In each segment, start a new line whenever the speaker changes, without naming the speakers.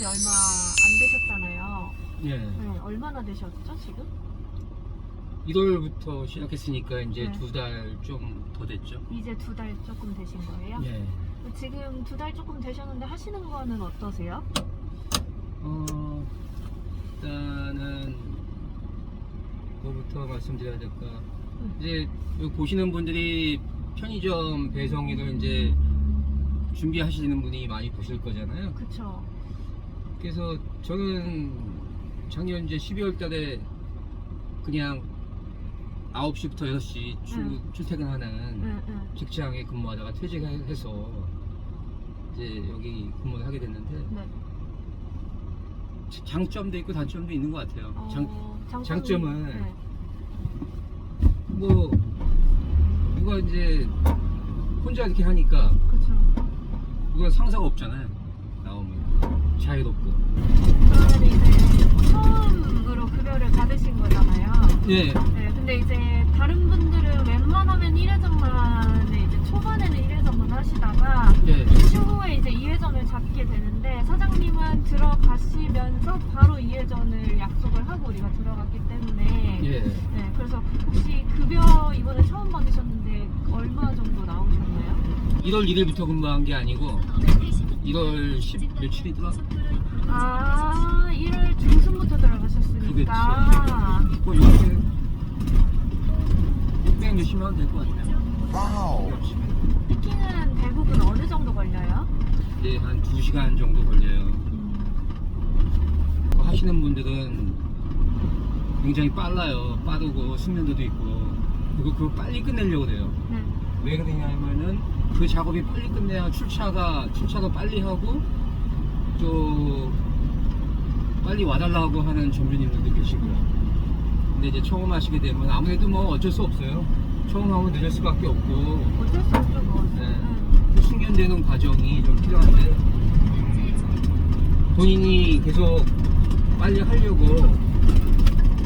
지 얼마 안 되셨잖아요.
예.
네, 얼마나 되셨죠, 지금?
1월부터 시작했으니까 이제
네.
두 달 좀 더 됐죠.
이제 두 달 조금 되신 거예요?
예.
지금 두 달 조금 되셨는데 하시는 거는 어떠세요?
어, 일단은 뭐부터 말씀드려야 될까?
음.
이제 여기 보시는 분들이 편의점 배송일을 이제 준비하시는 분이 많이 보실 거잖아요.
그쵸.
그래서 저는 작년 이제 12월 달에 그냥 9시부터 6시 출,
음.
출퇴근하는
응, 응.
직장에 근무하다가 퇴직해서 이제 여기 근무를 하게 됐는데
네.
장점도 있고 단점도 있는 것 같아요.
어,
장, 장점은
네.
뭐 누가 이제 혼자 이렇게 하니까
그쵸.
누가 상사가 없잖아요. 나오면 자유롭고.
그러면 이제 처음으로 급여를 받으신 거잖아요.
예.
네, 근데 이제 다른 분들은 웬만하면 1회전만 이제 초반에는 1회전만 하시다가
예.
추후에 이제 2회전을 잡게 되는데 사장님은 들어가시면서 바로 2회전을 약속을 하고 우리가 들어갔기 때문에
예.
네, 그래서 혹시 급여 이번에 처음 받으셨는데 얼마 정도 나오셨나요?
1월 1일부터 근무한 게 아니고 1월 10 며칠이더라?
아, 1월 중순부터 들어가셨으니까
뭐 이렇게 600 몇십만 원될것 같아요.
와우.
피킹은 대부분 어느 정도 걸려요?
이제 한 2시간 정도 걸려요.
음,
그거 하시는 분들은 굉장히 빨라요. 빠르고 숙련도도 있고. 그리고 그거 빨리 끝내려고 그래요.
네.
왜 그러냐면은 그 작업이 빨리 끝내야 출차가 출차도 빨리 하고 또 빨리 와달라고 하는 점주님들도 계시고요. 근데 이제 처음 하시게 되면 아무래도 뭐 어쩔 수 없어요. 처음 하면 늦을 수밖에 없고
어쩔 수 없죠, 뭐.
네.
음.
그 숙련되는 과정이 좀 필요한데 본인이 계속 빨리 하려고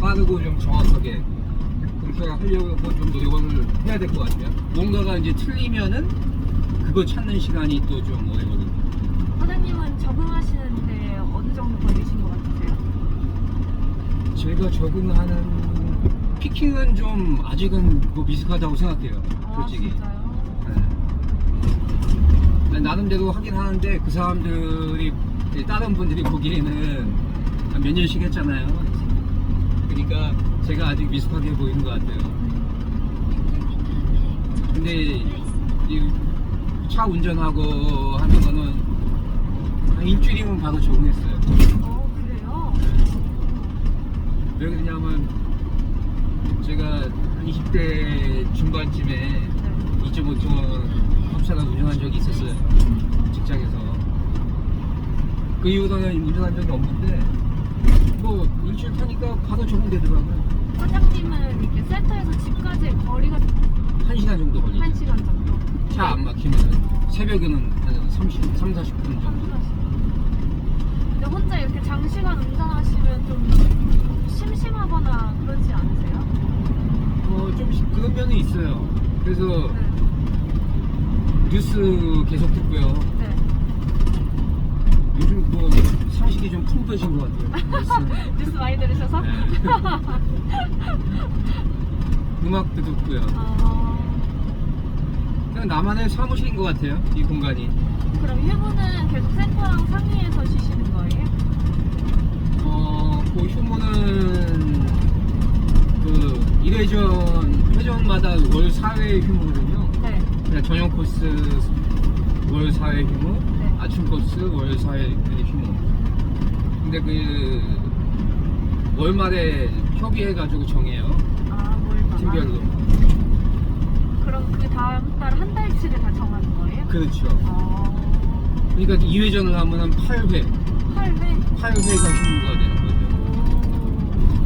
빠르고 좀 정확하게 하려고 좀 노력을 해야 될 것 같아요. 뭔가가 이제 틀리면은 그거 찾는 시간이 또 좀 오래 걸리고.
사장님은 적응하시는데 어느 정도 걸리신 것 같으세요?
제가 적응하는 피킹은 좀 아직은 뭐 미숙하다고 생각해요.
아,
솔직히.
진짜요?
네. 나름대로 하긴 하는데 그 사람들이 다른 분들이 보기에는 한몇 년씩 했잖아요. 그러니까 제가 아직 미숙하게 보이는 것 같아요. 근데 이차 운전하고 하는 거는 한 일주일이면 바로 적응했어요.
어, 그래요?
왜 그러냐면 제가 한 20대 중반쯤에
네.
2.5톤 합차를 운영한 적이 있었어요. 직장에서. 그 이후로는 운전한 적이 없는데, 뭐, 일주일 타니까 바로 적응되더라고요.
사장님은 이렇게 센터에서 집까지 거리가
한 시간 정도 걸리죠.
1시간 정도?
차 안 막히면 새벽에는 한 30, 3, 40분 정도.
근데 혼자 이렇게 장시간 운전하시면 좀 심심하거나 그러지 않으세요?
어, 좀 시- 그런 면이 있어요. 그래서
네.
뉴스 계속 듣고요.
네.
요즘 뭐 상식이 좀 풍부해진 것 같아요.
뉴스 많이 들으셔서?
네. 음악도 듣고요.
어,
그냥 나만의 사무실인 것 같아요. 이 공간이.
그럼 휴무는 계속 센터랑 상의해서 쉬시는 거예요?
어, 그 휴무는 그 1회전 회전마다 월 4회 휴무거든요.
네.
그냥 저녁 코스 월 4회 휴무,
네.
아침 코스 월 4회 휴무. 근데 그 월말에 협의해가지고 정해요.
아, 뭘 봐.
팀별로.
그럼 그 다음 달 한 달치를 다 정하는 거예요?
그렇죠.
어,
그러니까 2회전을 하면 8회,
8회?
8회가 휴무가 되는 거죠.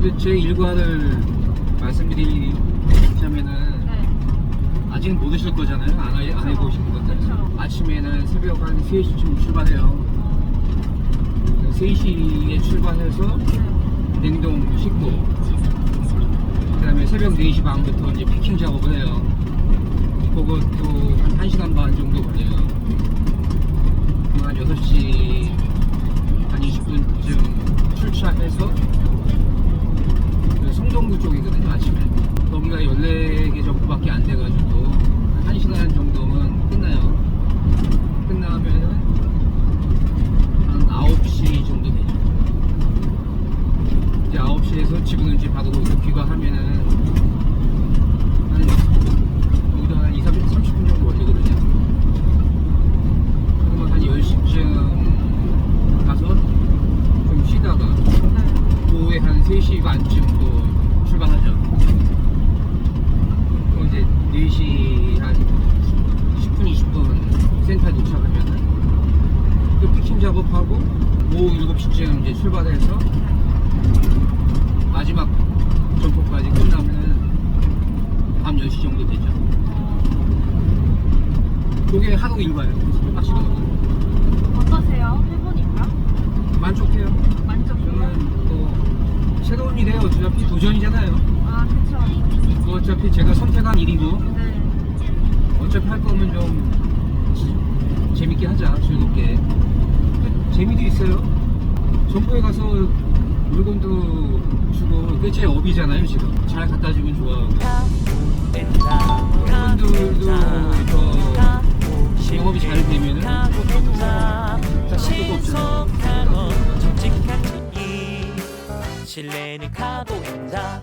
근데 제 일과를 말씀드리자면은
네.
아직은 모르실 거잖아요. 안, 해- 안 해보신 것들.
그쵸.
아침에는 새벽 한 3시쯤 출발해요.
어,
3시에 출발해서
네.
냉동 씻고 그 다음에 새벽 4시 반부터 이제 피킹 작업을 해요. 그것도 한 1시간 반 정도 걸려요. 도착하면은 또 피킹 작업하고 오후 7시쯤 이제 출발해서 마지막 점포까지 끝나면은 밤 10시 정도 되죠. 그게 하루 일과예요. 낚시가
어떠세요? 해보니까?
만족해요.
만족해요?
저는 또 새로운 일에 어차피 도전이잖아요.
아 그쵸
뭐 어차피 제가 선택한 일이고
네
어차피 할 거면 좀 지- 재밌게 하자 즐겁게. 근데 재미도 있어요. 점포에 가서 물건도 주고 그게 제 업이잖아요 지금. 잘 갖다 주면 좋아하고. 여러분들도 더 영업이 잘 되면은
신속하고 정직한 이 신뢰는 가보인다